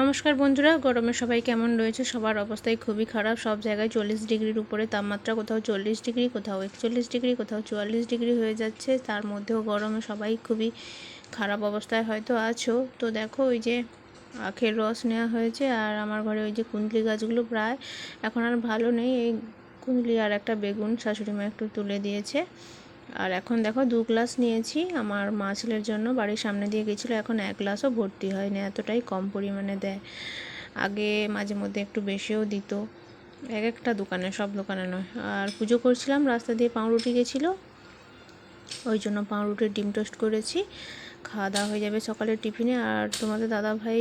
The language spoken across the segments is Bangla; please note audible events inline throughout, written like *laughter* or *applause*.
নমস্কার বন্ধুরা, গরমে সবাই কেমন রয়েছে? সবার অবস্থাই খুবই খারাপ। সব জায়গায় চল্লিশ ডিগ্রির উপরে তাপমাত্রা, কোথাও চল্লিশ ডিগ্রি, কোথাও একচল্লিশ ডিগ্রি, কোথাও চুয়াল্লিশ ডিগ্রি হয়ে যাচ্ছে। তার মধ্যেও গরমে সবাই খুবই খারাপ অবস্থায় হয়তো আছো। তো দেখো, ওই যে আখের রস নেওয়া হয়েছে আর আমার ঘরে ওই যে কুন্দলি গাছগুলো প্রায় এখন আর ভালো নেই। এই কুন্দলি আর একটা বেগুন শাশুড়ি মা একটু তুলে দিয়েছে। আর এখন দেখো দু গ্লাস নিয়েছি। আমার মা ছেলের জন্য বাড়ির সামনে দিয়ে গেছিল, এখন এক গ্লাসও ভর্তি হয়নি, এতটাই কম পরিমাণে দেয়। আগে মাঝে মধ্যে একটু বেশিও দিত, এক একটা দোকানে, সব দোকানে নয়। আর পুজো করছিলাম, রাস্তা দিয়ে পাউরুটি গেছিল, ওই জন্য পাউরুটির ডিম টোস্ট করেছি। খাওয়া দাওয়া হয়ে যাবে সকালের টিফিনে। আর তোমাদের দাদা ভাই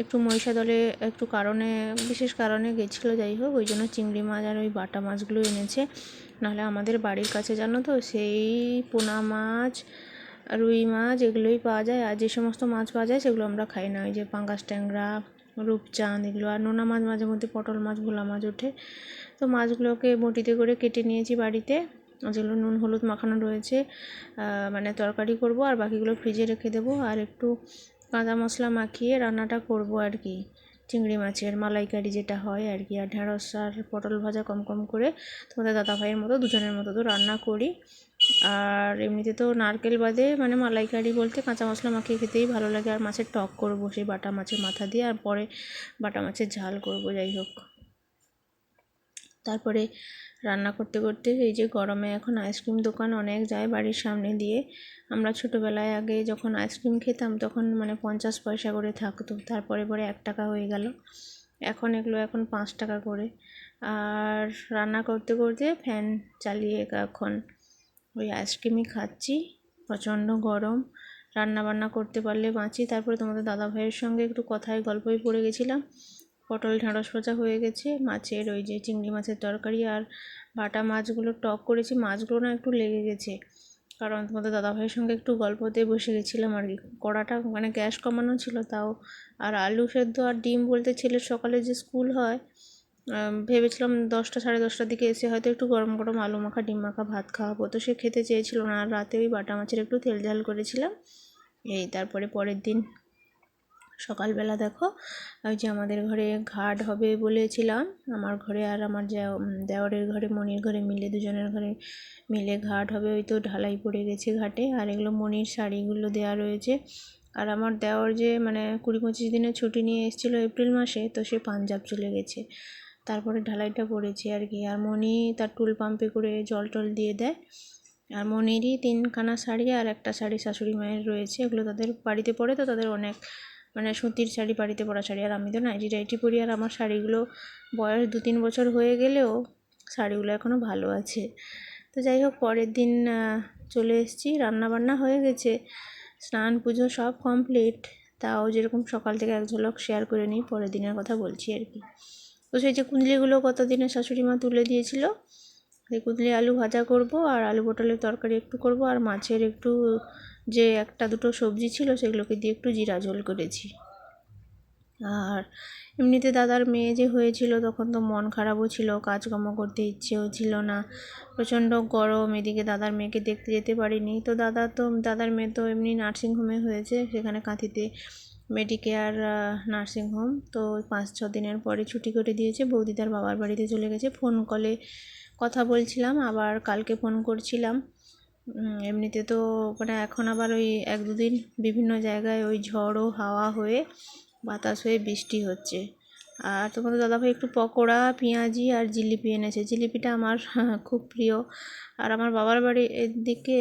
একটু মহিষা দলে একটু কারণে, বিশেষ কারণে গেছিল, যাই হোক, ওই জন্য চিংড়ি মাছ আর ওই বাটা মাছগুলো এনেছে। নাহলে আমাদের বাড়ির কাছে, জানো তো? সেই পোনা মাছ, রুই মাছ, এগুলোই পাওয়া যায়। আর যে সমস্ত মাছ পাওয়া যায়, সেগুলো আমরা খাই না। ওই যে পাঙ্গাস ট্যাংরা, রূপচাঁদ, এগুলো আর নোনা মাছ মাঝে মধ্যে, পটল মাছ, ভোলা মাছ ওঠে। তো মাছগুলোকে বটিতে করে কেটে নিয়েছি বাড়িতে। যেগুলো নুন, হলুদ মাখানো রয়েছে। মানে তরকারি করব, আর বাকিগুলো ফ্রিজে রেখে দেবো। আর একটু কাঁচা মশলা মাখিয়ে রান্নাটা করব আর কি। চিংড়ি মাছের মালাইকারি যেটা হয় আর কি, আর ঢ্যাঁড়স আর পটল ভাজা কম কম করে তোমাদের দাদা ভাইয়ের মতো দুজনের মতো তো রান্না করি। আর এমনিতে তো নারকেল বাদে মানে মালাইকারি বলতে কাঁচা মশলা মাখিয়ে খেতেই ভালো লাগে, আর মাছের টক করব সেই বাটা মাছের মাথা দিয়ে, আর পরে বাটা মাছের ঝাল করব, যাই হোক। তারপরে রান্না করতে করতে এই যে গরমে এখন আইসক্রিম দোকান অনেক যায় বাড়ির সামনে দিয়ে। আমরা ছোটোবেলায় আগে যখন আইসক্রিম খেতাম তখন মানে পঞ্চাশ পয়সা করে থাকতো, তারপরে পরে এক টাকা হয়ে গেল। এখন এগুলো এখন পাঁচ টাকা করে। আর রান্না করতে করতে ফ্যান চালিয়ে এখন ওই আইসক্রিমই খাচ্ছি, প্রচণ্ড গরম। রান্না বান্না করতে পারলে বাঁচি। তারপরে তোমাদের দাদা ভাইয়ের সঙ্গে একটু কথায় গল্পই পড়ে গেছিলাম। পটল ঢ্যাঁড়স ভাজা হয়ে গেছে। মাছের ওই যে চিংড়ি মাছের তরকারি আর বাটা মাছগুলো টক করেছি। মাছগুলো না একটু লেগে গেছে। কারণ তোমাদের দাদাভাইয়ের সঙ্গে একটু গল্পতে বসে গেছিলাম আর কি। কড়াটা মানে গ্যাস কমানো ছিল তাও। আর আলু সেদ্ধ আর ডিম বলতে ছেলের সকালে যে স্কুল হয় ভেবেছিলাম দশটা সাড়ে দশটার দিকে এসে হয়তো একটু গরম গরম আলু মাখা, ডিম মাখা, ভাত খাওয়াবো। তো সে খেতে চেয়েছিল না। আর রাতে ওই বাটা মাছের একটু তেল ঝাল করেছিলাম। এই তারপরে পরের দিন সকালবেলা দেখো, ওই যে আমাদের ঘরে ঘাট হবে বলেছিলাম। আমার ঘরে আর আমার দেওয়ারের ঘরে, মনির ঘরে মিলে, দুজনের ঘরে মিলে ঘাট হবে। ওই তো ঢালাই পড়ে গেছে ঘাটে। আর এগুলো মনির শাড়িগুলো দেওয়া রয়েছে। আর আমার দেওয়ার যে মানে কুড়ি পঁচিশ দিনের ছুটি নিয়ে এসেছিল এপ্রিল মাসে, তো সে পাঞ্জাব চলে গেছে। তারপরে ঢালাইটা পড়েছে আর কি। আর মনি তার টুল পাম্পে করে জল টল দিয়ে দেয়। আর মনিরই তিনখানা শাড়ি আর একটা শাড়ি শাশুড়ি মায়ের রয়েছে। এগুলো তাদের বাড়িতে পড়ে, তো তাদের অনেক মানে সুতির শাড়ি, বাড়িতে পরা শাড়ি। আর আমি তো নাইটি টাইটি পরি, আর আমার শাড়িগুলো বয়স দু তিন বছর হয়ে গেলেও শাড়িগুলো এখনও ভালো আছে। তো যাই হোক, পরের দিন চলে এসেছি, রান্নাবান্না হয়ে গেছে, স্নান, পুজো সব কমপ্লিট তাও যেরকম সকাল থেকে এক ঝলক শেয়ার করে নিই, পরের দিনের কথা বলছি আর কি। তো সেই যে কুঁদলিগুলো কত দিনে শাশুড়ি মা তুলে দিয়েছিল কুঁদলি আলু ভাজা করব আর আলু পটলের তরকারি একটু করব আর মাছের একটু যে একটা দুটো সবজি ছিল সেগুলোকে দিয়ে একটু জিরা ঝোল করেছি। আর এমনিতে দাদার মেয়ে যে হয়েছিল তখন তো মন খারাপও ছিল, কাজকর্ম করতে ইচ্ছেও ছিল না, প্রচণ্ড গরম, এদিকে দাদার মেয়েকে দেখতে যেতে পারিনি। তো দাদা তো, দাদার মেয়ে তো এমনি নার্সিংহোমে হয়েছে, সেখানে কাঁথিতে মেডিকেয়ার নার্সিংহোম তো পাঁচ ছ দিনের পরে ছুটি করে দিয়েছে। বৌদি তার বাবার বাড়িতে চলে গেছে। ফোন কলে কথা বলছিলাম, আবার কালকে ফোন করছিলাম। এমনিতে তো মানে এখন আবার ওই এক দুদিন বিভিন্ন জায়গায় ওই ঝড়ো হাওয়া হয়ে বাতাস হয়ে বৃষ্টি হচ্ছে। আর তোমাদের দাদাভাই একটু পকোড়া, পেঁয়াজি আর জিলিপি এনেছে। জিলিপিটা আমার *laughs* খুব প্রিয়। আর আমার বাবার বাড়ির দিকে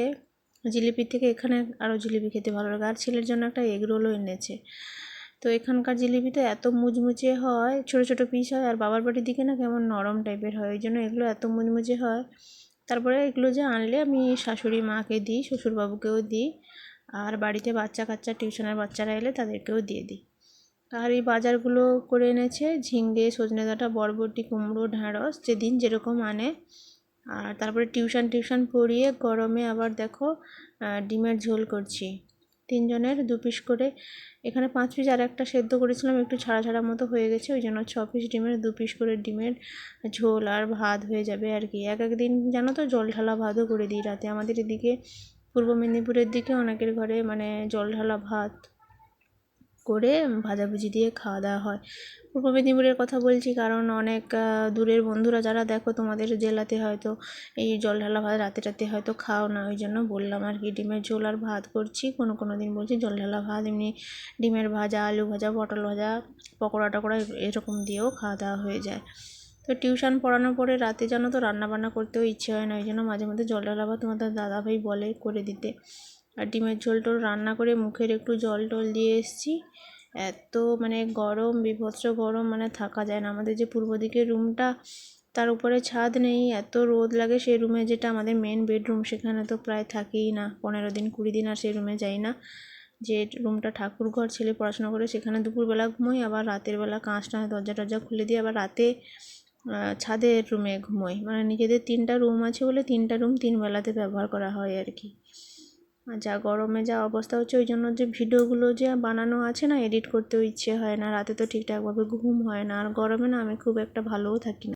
জিলিপির থেকে এখানে আরও জিলিপি খেতে ভালো লাগে। আর ছেলের জন্য একটা এগ রোলও এনেছে। তো এখানকার জিলিপি তো এত মুচমুচে হয়, ছোটো ছোটো পিস হয়, আর বাবার বাড়ির দিকে না কেমন নরম টাইপের হয়, ওই জন্য এগুলো এত মুচমুচে হয়। তারপরে এগুলো যে আনলে আমি শাশুড়ি মাকে দিই, শ্বশুরবাবুকেও দিই, আর বাড়িতে বাচ্চা কাচ্চা, টিউশনের বাচ্চারা এলে তাদেরকেও দিয়ে দিই। আর এই বাজারগুলো করে এনেছে ঝিঙ্গে সজনে ডাঁটা, বরবটি, কুমড়ো, ঢ্যাঁড়স, যেদিন যেরকম আনে আর তারপরে টিউশন টিউশন পড়িয়ে গরমে আবার দেখো ডিমের ঝোল করছি। তিনজনের দু পিস করে, এখানে পাঁচ পিস আর একটা সেদ্ধ করেছিলাম, একটু ছাড়া ছাড়া মতো হয়ে গেছে, ওই জন্য ছ পিস ডিমের, দু পিস করে ডিমের ঝোল আর ভাত হয়ে যাবে আর কি। এক একদিন জানো তো, জল ঢালা ভাতও করে দিই রাতে। আমাদের এদিকে পূর্ব মেদিনীপুরের দিকে অনেকের ঘরে মানে জল ঢালা ভাত করে ভাজাভুজি দিয়ে খাওয়া দাওয়া হয়। পূর্ব মেদিনীপুরের কথা বলছি কারণ অনেক দূরের বন্ধুরা যারা দেখো তোমাদের জেলাতে হয়তো এই জল ঢালা ভাত রাতে রাতে হয়তো খাও না, ওই জন্য বললাম আর কি ডিমের ঝোল আর ভাত করছি। কোনো কোনো দিন বলছি জল ঢালা ভাত, এমনি ডিমের ভাজা, আলু ভাজা, পটল ভাজা, পকোড়া টকোড়া এরকম দিয়েও খাওয়া দাওয়া হয়ে যায়। তো টিউশন পড়ানোর পরে রাতে জানো তো রান্না বান্না করতেও ইচ্ছে হয় না, ওই জন্য মাঝে মধ্যে জল ঢালা ভাত তোমাদের দাদাভাই বলে করে দিতে। আর ডিমের ঝোল টোল রান্না করে মুখের একটু জল টল দিয়ে এসেছি। এত মানে গরম, বিভৎস গরম মানে থাকা যায় না। আমাদের যে পূর্ব দিকের রুমটা, তার উপরে ছাদ নেই, এত রোদ লাগে সেই রুমে যেটা আমাদের মেন বেডরুম সেখানে তো প্রায় থাকেই না। পনেরো দিন, কুড়ি দিন আর সেই রুমে যাই না। যে রুমটা ঠাকুর ঘর ছেলে পড়াশোনা করে সেখানে দুপুরবেলা ঘুমোই, আবার রাতের বেলা কাঁচ টাঁচ দরজা টরজা খুলে দিয়ে আবার রাতে ছাদের রুমে ঘুমোই। মানে নিজেদের তিনটা রুম আছে বলে তিনটা রুম তিন বেলাতে ব্যবহার করা হয় আর কি। আর যা গরমে যা অবস্থা হচ্ছে, ওই জন্য যে ভিডিওগুলো যে বানানো আছে না, এডিট করতেও ইচ্ছে হয় না, রাতে তো ঠিকঠাকভাবে ঘুম হয় না। আর গরমে না, আমি খুব একটা ভালোও থাকি না।